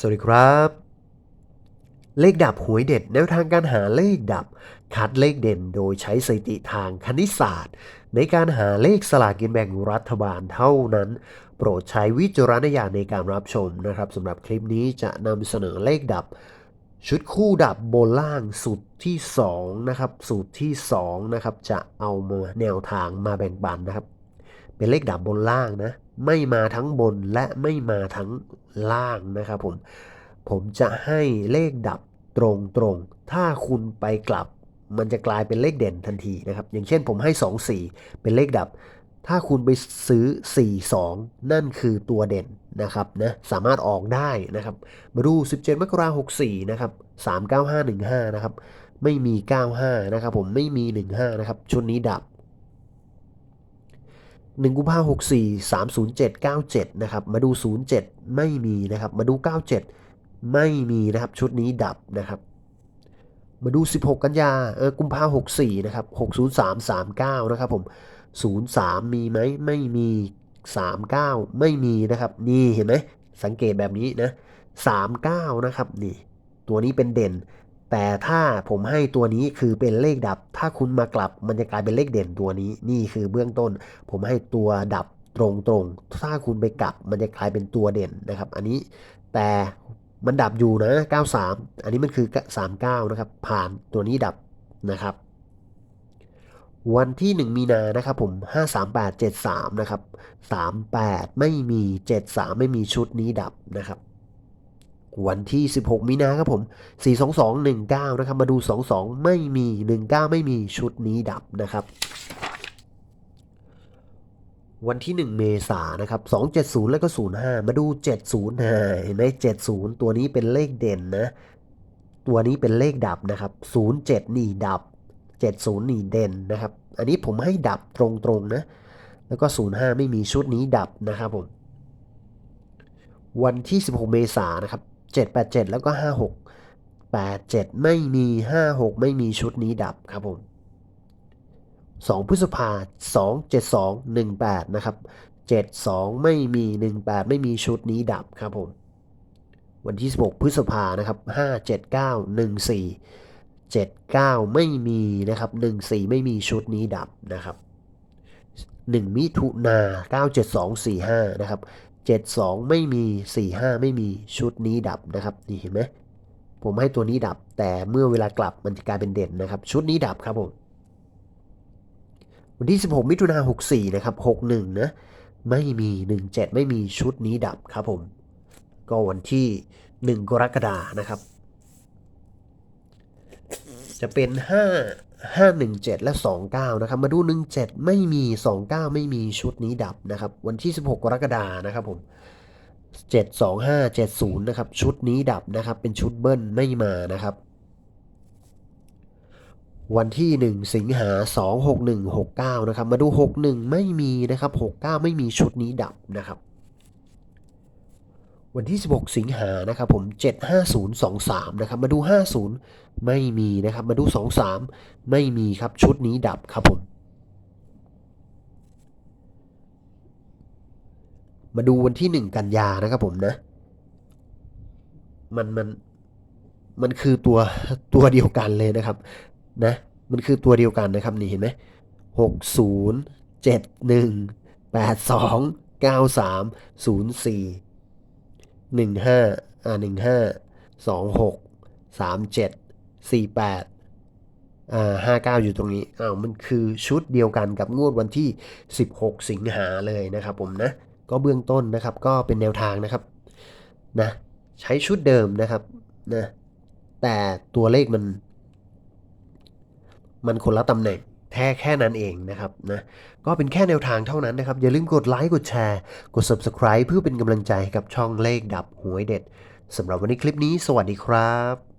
สวัสดีครับ เลขดับหวยเด็ดแนวทางการหาเลขดับ คัดเลขเด่นโดยใช้สถิติทางคณิตศาสตร์ ในการหาเลขสลากกินแบ่งรัฐบาลเท่านั้น โปรดใช้วิจารณญาณในการรับชมนะครับสำหรับคลิปนี้จะนำเสนอเลขดับ ชุดคู่ดับบนล่างสูตรที่2นะครับสูตรที่2นะครับจะเอามาแนวทางมาแบ่งปันนะครับ เป็นเลขดับบนล่างนะ ไม่มาทั้งบนและไม่มาทั้งล่างนะครับผม ผมจะให้เลขดับตรงตรงๆถ้าคุณไปกลับ มันจะกลายเป็นเลขเด่นทันทีนะครับ อย่างเช่นผมให้ 2 4 เป็นเลขดับ ถ้าคุณไปซื้อ 4 2 นั่นคือตัวเด่นนะครับนะสามารถออกได้นะครับ มาดู 17 มกราคม64 นะครับ 39515 นะครับ ไม่มี 95 นะครับผมไม่มี 15 นะครับ ชุดนี้ดับ 1กุมภาหกสี่สามศูนย์เจ็ดเก้าเจ็ดนะครับ มาดูศูนย์เจ็ดไม่มีนะครับ มาดูเก้าเจ็ดไม่มีนะครับ ชุดนี้ดับนะครับ มาดู 16 กันยา เออ กุมภาหกสี่นะครับ603 39นะครับผม03มีไหมไม่มี39ไม่มีนะครับ นี่เห็นไหมสังเกตแบบนี้นะ39นะครับ นี่ ตัวนี้เป็นเด่น แต่ถ้าผมให้ตัวนี้คือเป็นเลขดับ ถ้าคุณมากลับมันจะกลายเป็นเลขเด่นตัวนี้ นี่คือเบื้องต้น ผมให้ตัวดับตรงๆ ถ้าคุณไปกลับมันจะกลายเป็นตัวเด่นนะครับ อันนี้แต่มันดับอยู่นะ 93 อันนี้มันคือ 39 นะครับ ผ่านตัวนี้ดับนะครับ วันที่ 1 มีนานะครับผม 53873 นะครับ 38 ไม่มี 73 ไม่มีชุดนี้ดับนะครับ วันที่ 16 มีนาครับผม 42219 นะครับ มาดู 22 ไม่มี 19 ไม่มีชุดนี้ดับนะครับ วันที่ 1 เมษายนนะครับ 270 แล้วก็ 05 มาดู 70อ่าเห็นไหม70 ตัวนี้เป็นเลขเด่นนะ ตัวนี้เป็นเลขดับนะครับ 07 นี่ดับ 70 นี่เด่นนะครับ อันนี้ผมให้ดับตรงๆนะ แล้วก็ 05 ไม่มีชุดนี้ดับนะครับผมวันที่ 16 เมษายนนะครับ 787 แล้วก็ 56 87 ไม่มี 56 ไม่มีชุดนี้ดับครับผม 2 พฤษภา 2 72 18 นะครับ 72 ไม่มี 18 ไม่มีชุดนี้ดับครับผม วันที่ 16 พฤษภานะครับ 579 14 79 ไม่มีนะครับ 14 ไม่มีชุดนี้ดับนะครับ 1 มิถุนา97245 นะครับ 72 ไม่มี 45 ไม่มีชุดนี้ดับนะครับนี่เห็นไหมผมให้ตัวนี้ดับ แต่เมื่อเวลากลับมันจะกลายเป็นเด่นนะครับ ชุดนี้ดับครับผมวันที่ 16 มิถุนา64 นะครับ 61 นะ ไม่มี 17 ไม่มีชุดนี้ดับครับผม ก็วันที่ 1 กรกฎานะครับ จะเป็น 5 517 และ 29 นะครับ มาดู 17 ไม่มี 29 ไม่มีชุดนี้ดับนะครับ วันที่ 16 กรกฎานะครับผม 725 70 นะครับ ชุดนี้ดับนะครับ เป็นชุดเบิ้ลไม่มานะครับ วันที่ 1 สิงหา 26169 นะครับ มาดู 61 ไม่มีนะครับ 69 ไม่มีชุดนี้ดับนะครับ วันที่ 16 สิงหานะครับผม 75023 นะครับ มาดู 50 ไม่มีนะครับ มาดู 23 ไม่มีครับ ชุดนี้ดับครับผม มาดูวันที่ 1 กันยานะครับผมนะ มันมันมันคือตัวตัวเดียวกันเลยนะครับ นะ มันคือตัวเดียวกันนะครับนี่เห็นไหมหกศูนย์เจ็ดหนึ่งแปดสองเก้าสามศูนย์สี่ หนึ่งห้าอ่าหนึ่งห้าสองหกสามเจ็ดสี่แปดอ่าห้าเก้าอยู่ตรงนี้อ้าวมันคือชุดเดียวกันกับงวดวันที่ 16 สิงหาเลยนะครับผมนะ ก็เบื้องต้นนะครับก็เป็นแนวทางนะครับนะใช้ชุดเดิมนะครับนะแต่ตัวเลขมัน มันคนละตำแหน่ง แค่แค่นั้นเองนะครับนะก็เป็นแค่แนวทางเท่านั้นนะครับ อย่าลืมกดไลค์กดแชร์กด Subscribe เพื่อเป็นกำลังใจให้กับช่องเลขดับหวยเด็ดสำหรับวันนี้คลิปนี้ สวัสดีครับ